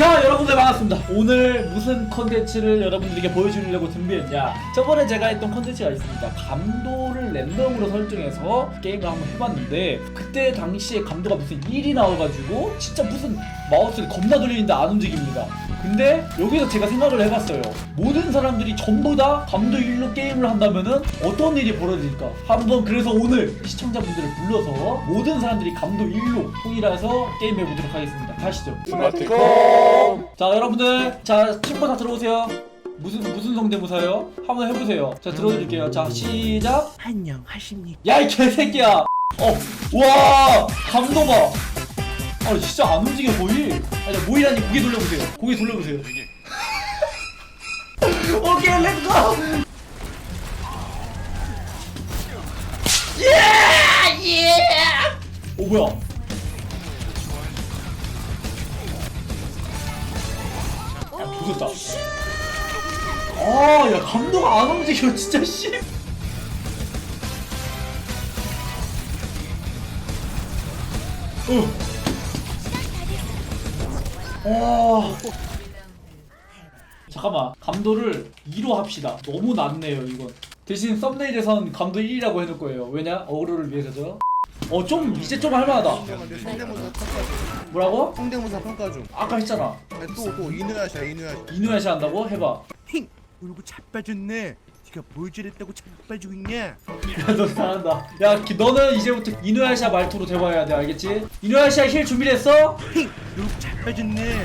자 여러분들 반갑습니다. 오늘 무슨 컨텐츠를 여러분들에게 보여주려고 준비했냐? 저번에 제가 했던 컨텐츠가 있습니다. 감도를 랜덤으로 설정해서 게임을 한번 해봤는데 그때 당시에 감도가 무슨 1이 나와가지고 진짜 무슨 마우스를 겁나 돌리는데 안 움직입니다 근데 여기서 제가 생각을 해봤어요. 모든 사람들이 전부 다 감도 1로 게임을 한다면은 어떤 일이 벌어질까? 한번 그래서 오늘 시청자분들을 불러서 모든 사람들이 감도 1로 통일해서 게임해 보도록 하겠습니다. 가시죠. 스마트콤 자 여러분들. 자 친구 다 들어오세요. 무슨 무슨 성대모사요? 한번 해보세요. 자 들어드릴게요. 자 시작. 안녕하십니까. 야 이 개새끼야. 어 와! 감도 봐 아, 진짜 안 움직여 거의. 아니 모이라니 고개 돌려보세요. 고개 돌려보세요. 오케이 렛츠고 예예 오 뭐야? 야 조졌다. 아야 감도가 안 움직여 진짜 씨. 어. 잠깐만 감도를 2로 합시다. 너무 낮네요 이건. 대신 썸네일에선 감도 1이라고 해놓을 거예요. 왜냐? 어그로를 위해서죠. 어 좀 이제 좀 할만하다. 성대모사 평가 중 뭐라고? 성대모사 평가 중. 아까 했잖아. 또또 이누야샤 이누야샤. 이누야시 한다고? 해봐. 힝 울고 자빠졌네 네가 뭘 잘했다고 자빠지고 있냐 야너 잘한다. 야 기- 너는 이제부터 이누야시아 말투로 대화해야 돼 알겠지? 이누야시아 힐 준비됐어? 힝! 울고 자빠졌네.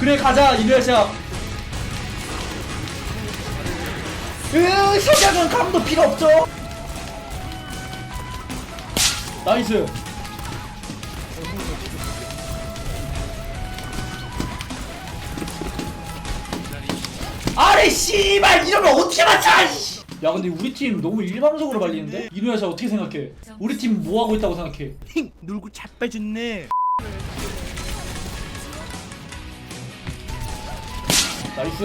그래 가자 이누야시아 으 석양은 감도 필요 없죠? 나이스 아래 씨발 이러면 어떻게 맞춰 이씨. 야 근데 우리 팀 너무 일방적으로 발리는데? 이누야시아 어떻게 생각해? 우리 팀 뭐 하고 있다고 생각해? 힝 놀고 자빠졌네 나이스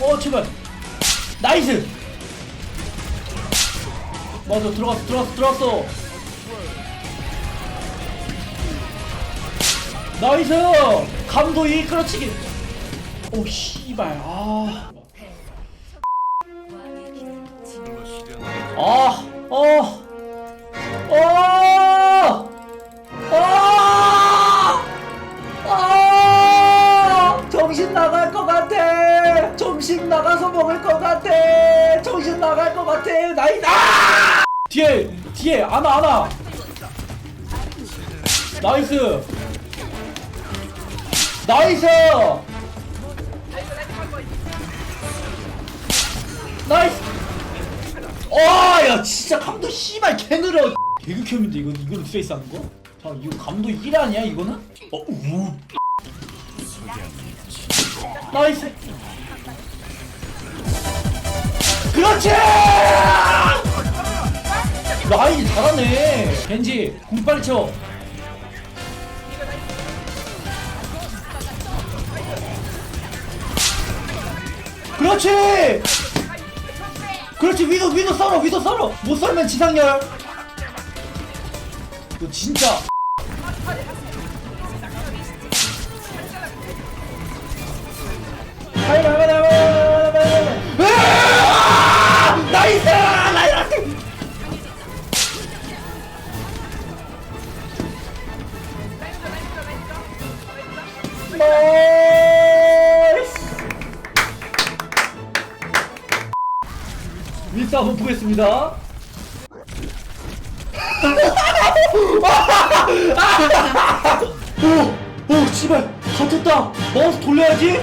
어 제발 나이스 맞아 들어갔어 들어갔어 들어갔어 나이스 감도 이 끌어치기 오 씨발 아 아, 어, 어, 아, 아, 정신 나갈 것 같아. 정신 나가서 먹을 것 같아. 정신 나갈 것 같아. 나이 아! 뒤에 뒤에 안아 안아. 나이스. 나이스. 나이스. 와, 야, 진짜 감도 씨발 개 느려. 개극혐인데 이거 이걸로 페이스 하는 거? 자, 이거 감도 1 아니야 이거는? 어, 우. 나이스. 그렇지. 라인 잘하네. 벤지, 공 빨리 쳐. 그렇지. 그렇지 위도 위도 썰어 위도 썰어. 못 썰면 지상열 너 진짜 윗사 한번 보겠습니다. 오, 오, 씨발, 다쳤다. 마우스 돌려야지.